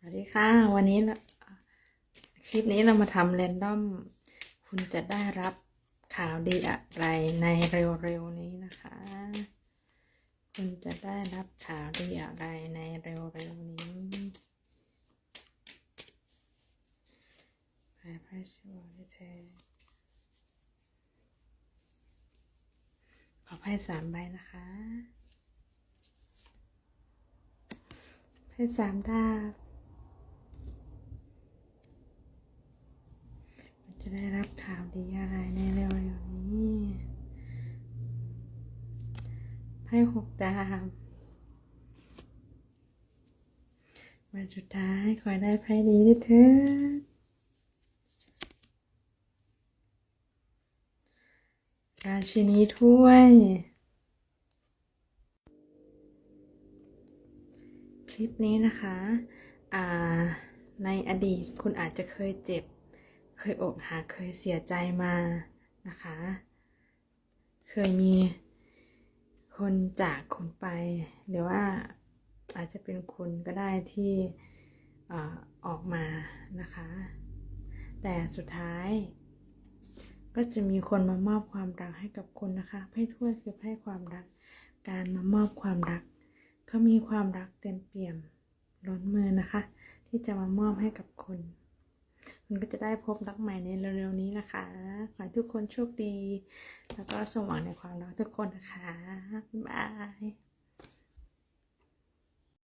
สวัสดีค่ะ วันนี้คลิปนี้เรามาทำแรนดอม คุณจะได้รับข่าวดีอะไรในเร็วๆนี้นะคะ คุณจะได้รับข่าวดีอะไรในเร็วๆนี้ไพ่ไพ่ชัวร์เธอขอไพ่สามใบนะคะไพ่สามดาบ จะได้รับข่าวดีอะไรในเร็วๆนี้ไพ่หกดาววันสุดท้ายขอได้ไพ่ดีด้วยเถิดราชินีถ้วยคลิปนี้นะคะ ในอดีตคุณอาจจะเคยเจ็บ เคยอกหักเคยเสียใจมานะคะ เคยมีคนจากคุณไป หรือว่าอาจจะเป็นคุณก็ได้ที่อออกมานะคะ แต่สุดท้าย ก็จะมีคนมามอบความรักให้กับคุณนะคะไพ่ถ้วยคือไพ่ความรัก การมามอบความรักเขามีความรักเต็มเปี่ยมล้นมือนะคะ ที่จะมามอบให้กับคุณ คุณก็จะได้พบรักใหม่ในเร็วๆนี้นะคะ ขอให้ทุกคนโชคดี แล้วก็สว่างในความรักทุกคนนะคะ บ๊ายบาย